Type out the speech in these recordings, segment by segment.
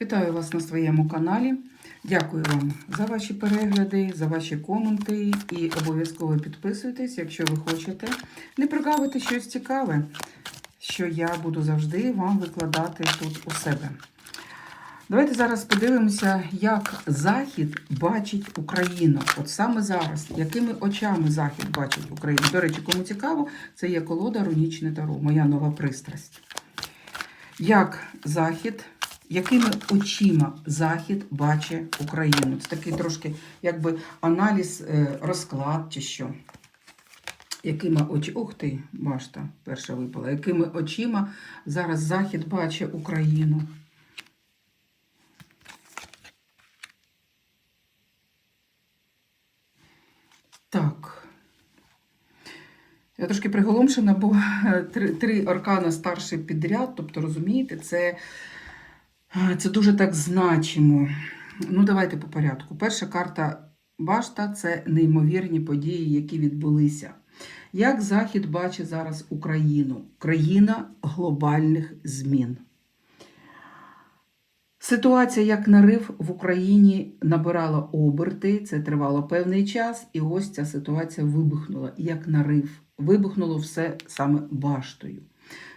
Вітаю вас на своєму каналі. Дякую вам за ваші перегляди, за ваші коменти і обов'язково підписуйтесь, якщо ви хочете не прогавити щось цікаве, що я буду завжди вам викладати тут у себе. Давайте зараз подивимося, як Захід бачить Україну. От саме зараз, якими очами Захід бачить Україну. До речі, кому цікаво, це є колода Рунічне Таро, моя нова пристрасть. Як Захід, якими очима Захід бачить Україну? Це такий трошки якби аналіз, е, розклад чи що. Якими очі... Ух ти, башта перша випала. Якими очима зараз Захід бачить Україну? Так. Я трошки приголомшена, бо е, три, три аркана старший підряд, тобто, розумієте, це, це дуже так значимо. Ну, давайте по порядку. Перша карта башта це неймовірні події, які відбулися. Як Захід бачить зараз Україну? Країна глобальних змін. Ситуація як нарив в Україні набирала оберти, це тривало певний час, і ось ця ситуація вибухнула як нарив. Вибухнуло все саме баштою.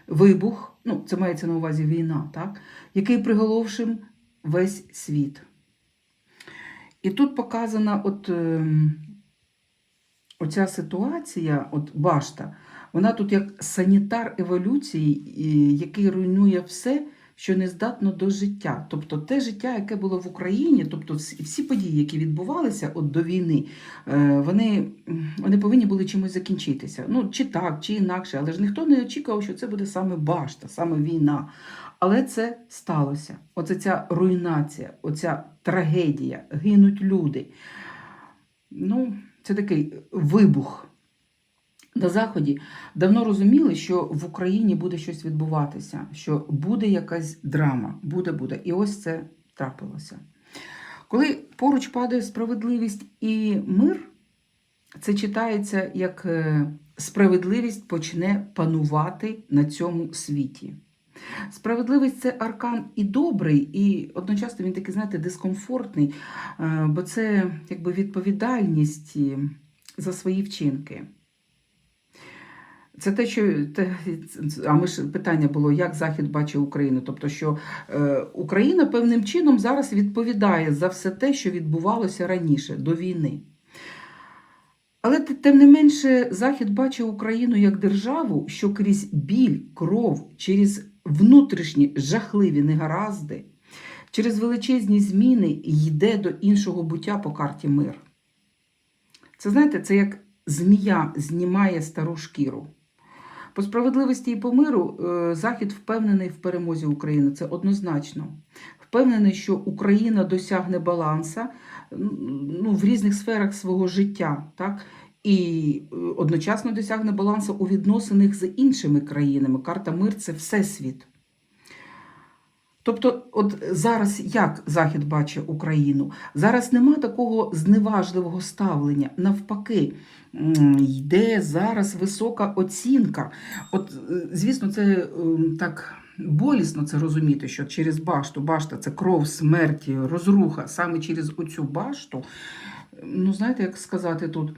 Вибух, ну це мається на увазі війна, так, який приголовшив весь світ. І тут показана от, е, оця ситуація, от башта, вона тут як санітар еволюції, який руйнує все, що не здатно до життя. Тобто те життя, яке було в Україні, тобто всі події, які відбувалися от до війни, е, вони, вони повинні були чимось закінчитися. Ну, чи так, чи інакше, але ж ніхто не очікував, що це буде саме башта, саме війна. Але це сталося. Оце ця руйнація, оця трагедія, гинуть люди. Ну, це такий вибух. На Заході давно розуміли, що в Україні буде щось відбуватися, що буде якась драма, буде, буде. І ось це трапилося. Коли поруч падає справедливість і мир, це читається як е, справедливість почне панувати на цьому світі. Справедливість це аркан і добрий, і одночасно він такий, знаєте, дискомфортний, е, бо це якби відповідальність за свої вчинки. Це те, що те, а ми ж питання було, як Захід бачить Україну. Тобто, що е, Україна певним чином зараз відповідає за все те, що відбувалося раніше до війни. Але тим не менше, Захід бачить Україну як державу, що крізь біль, кров, через внутрішні жахливі негаразди, через величезні зміни йде до іншого буття по карті мир. Це знаєте, це як змія знімає стару шкіру. По справедливості і по миру е, Захід впевнений в перемозі України. Це однозначно. Впевнений, що Україна досягне баланса ну, в різних сферах свого життя, так? і е, одночасно досягне балансу у відносинах з іншими країнами. Карта мир це всесвіт. Тобто, от зараз як Захід бачить Україну? Зараз нема такого зневажливого ставлення. Навпаки, йде зараз висока оцінка. От, е, звісно, це ем, так болісно це розуміти, що через башту, башта це кров, смерть, розруха. Саме через оцю башту, ну знаєте, як сказати тут,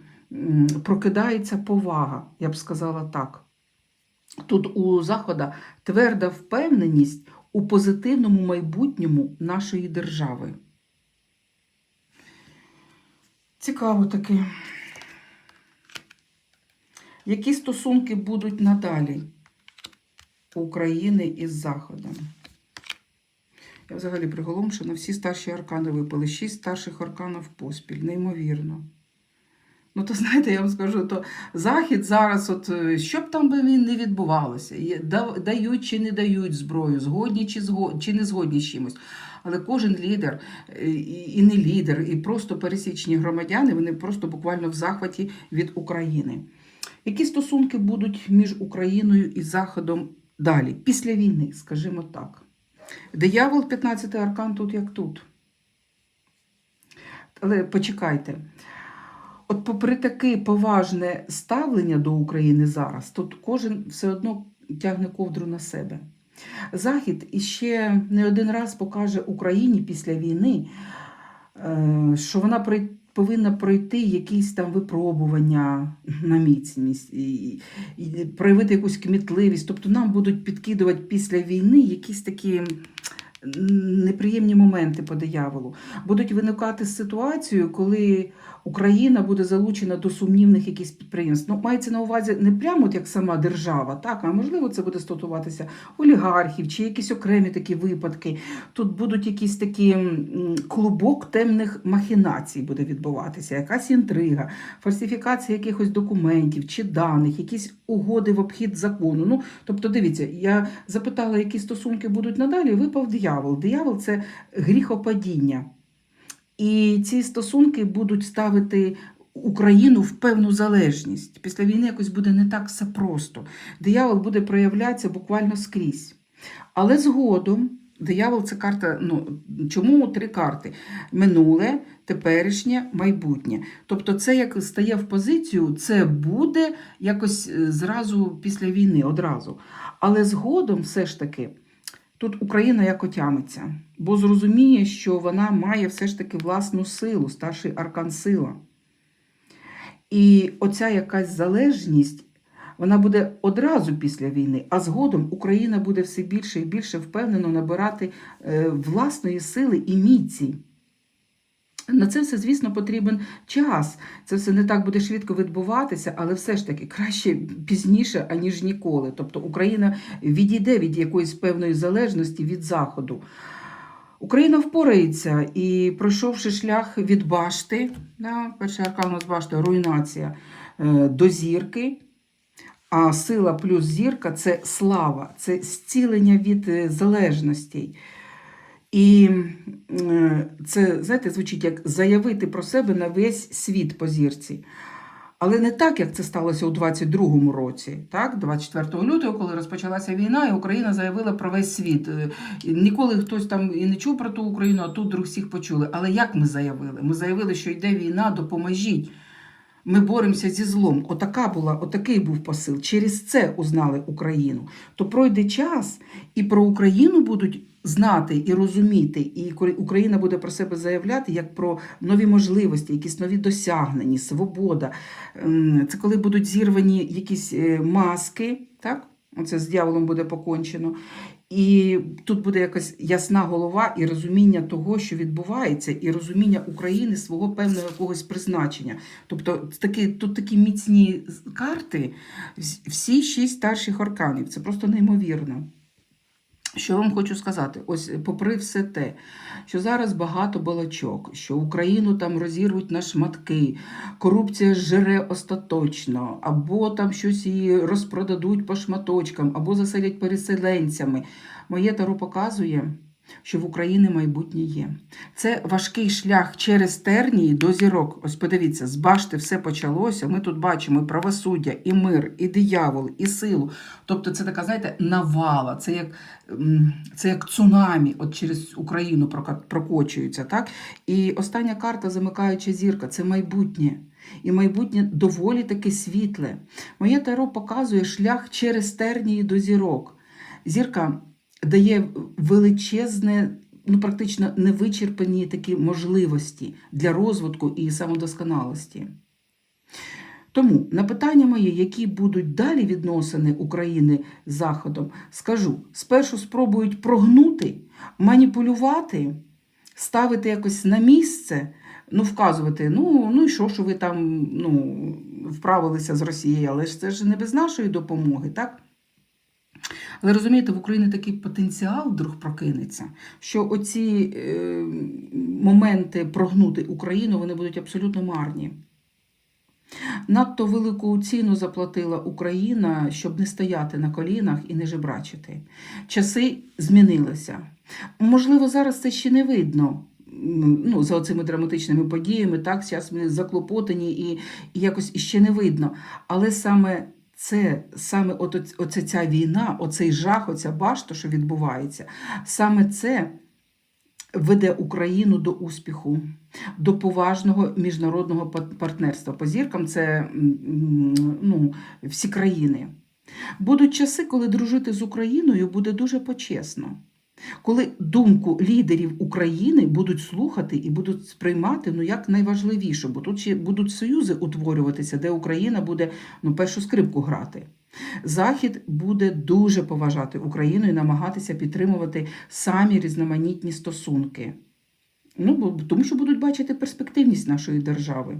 прокидається повага, я б сказала так. Тут у Захода тверда впевненість у позитивному майбутньому нашої держави. Цікаво таки. Які стосунки будуть надалі України із Заходом? Я взагалі приголомшена, всі старші аркани випали. Шість старших арканів поспіль, неймовірно. Ну, то знаєте, я вам скажу, то Захід зараз, от е, що б там би він не відбувалося, дають чи не дають зброю, згодні чи, зго- чи не згодні з чимось. Але кожен лідер, е, і не лідер, і просто пересічні громадяни, вони просто буквально в захваті від України. Які стосунки будуть між Україною і Заходом далі, після війни, скажімо так. Диявол, 15-й аркан тут як тут. Але почекайте. От попри таке поважне ставлення до України зараз, тут кожен все одно тягне ковдру на себе. Захід іще не один раз покаже Україні після війни, е, що вона повинна пройти якісь там випробування на міцність, і, проявити якусь кмітливість. Тобто нам будуть підкидувати після війни якісь такі неприємні моменти по дияволу. Будуть виникати ситуації, коли Україна буде залучена до сумнівних якихось підприємств. Ну, мається на увазі не прямо от як сама держава, так, а можливо, це буде стосуватися олігархів чи якісь окремі такі випадки. Тут будуть якісь такі клубок темних махінацій буде відбуватися, якась інтрига, фальсифікація якихось документів чи даних, якісь угоди в обхід закону. Ну, тобто, дивіться, я запитала, які стосунки будуть надалі. Випав диявол. Диявол це гріхопадіння. І ці стосунки будуть ставити Україну в певну залежність. Після війни якось буде не так все просто. Диявол буде проявлятися буквально скрізь. Але згодом диявол це карта. Ну, чому три карти? Минуле, теперішнє, майбутнє. Тобто, це як стає в позицію, це буде якось е, зразу після війни, одразу. Але згодом все ж таки. Тут Україна як отямиться, бо зрозуміє, що вона має все ж таки власну силу, старший аркан сила. І оця якась залежність, вона буде одразу після війни, а згодом Україна буде все більше і більше впевнено набирати е, власної сили і міці. На це все, звісно, потрібен час. Це все не так буде швидко відбуватися, але все ж таки краще пізніше, аніж ніколи. Тобто Україна відійде від якоїсь певної залежності від Заходу. Україна впорається і, пройшовши шлях від башти, да, перший аркан у нас башта руйнація е, до зірки. А сила плюс зірка це слава, це зцілення від е, залежностей. І е, це, знаєте, звучить як заявити про себе на весь світ по зірці. Але не так, як це сталося у 22-му році, так, 24 лютого, коли розпочалася війна, і Україна заявила про весь світ. Е, Ніколи хтось там і не чув про ту Україну, а тут друг всіх почули. Але як ми заявили? Ми заявили, що йде війна, допоможіть. Ми боремося зі злом. Отака була, отакий був посил. Через це узнали Україну. То пройде час, і про Україну будуть знати і розуміти, і Україна буде про себе заявляти як про нові можливості, якісь нові досягнення, свобода. Ем, Це коли будуть зірвані якісь е, маски, так? Оце з дьяволом буде покончено. І тут буде якась ясна голова і розуміння того, що відбувається, і розуміння України свого певного якогось призначення. Тобто, такі, тут такі міцні карти, всі шість старших арканів. Це просто неймовірно. Що вам хочу сказати? Ось попри все те, що зараз багато балачок, що Україну там розірвуть на шматки, корупція жере остаточно, або там щось її розпродадуть по шматочкам, або заселять переселенцями. Моє таро показує, що в Україні майбутнє є. Це важкий шлях через тернії до зірок. Ось подивіться, з башти все почалося. Ми тут бачимо і правосуддя, і мир, і диявол, і силу. Тобто це така, знаєте, навала, це як, це як цунамі от через Україну прокочується. Так? І остання карта, замикаюча зірка, це майбутнє. І майбутнє доволі таки світле. Моє таро показує шлях через тернії до зірок. Зірка дає величезне, ну практично невичерпані такі можливості для розвитку і самодосконалості. Тому на питання моє, які будуть далі відносини України з Заходом, скажу: спершу спробують прогнути, маніпулювати, ставити якось на місце, ну, вказувати, ну, ну і що, що ви там ну, вправилися з Росією, але ж це ж не без нашої допомоги, так? Але розумієте, в Україні такий потенціал вдруг прокинеться, що оці е, моменти прогнути Україну вони будуть абсолютно марні. Надто велику ціну заплатила Україна, щоб не стояти на колінах і не жебрачити. Часи змінилися. Можливо, зараз це ще не видно. Ну, за цими драматичними подіями, так, зараз ми заклопотані і, і якось іще не видно. Але саме це, саме от, оце ця війна, оцей жах, оця башта, що відбувається, саме це веде Україну до успіху, до поважного міжнародного партнерства. По зіркам це ну, всі країни. Будуть часи, коли дружити з Україною буде дуже почесно. Коли думку лідерів України будуть слухати і будуть сприймати ну як найважливіше, бо тут ще будуть союзи утворюватися, де Україна буде ну, першу скрипку грати. Захід буде дуже поважати Україну і намагатися підтримувати самі різноманітні стосунки. Ну, бо- тому що будуть бачити перспективність нашої держави.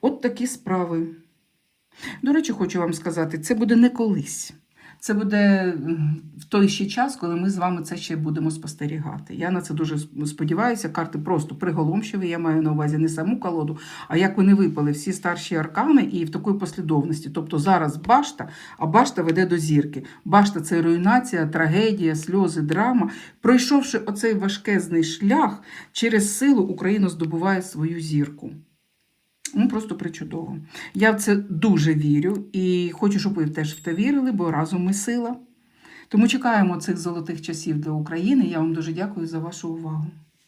От такі справи. До речі, хочу вам сказати, це буде не колись. Це буде в той ще час, коли ми з вами це ще будемо спостерігати. Я на це дуже сподіваюся. Карти просто приголомшиві. Я маю на увазі не саму колоду, а як вони випали всі старші аркани і в такій послідовності. Тобто зараз башта, а башта веде до зірки. Башта це руйнація, трагедія, сльози, драма. Пройшовши оцей важкезний шлях, через силу Україна здобуває свою зірку. Ну, просто причудово. Я в це дуже вірю і хочу, щоб ви теж в те вірили, бо разом ми сила. Тому чекаємо цих золотих часів для України. Я вам дуже дякую за вашу увагу.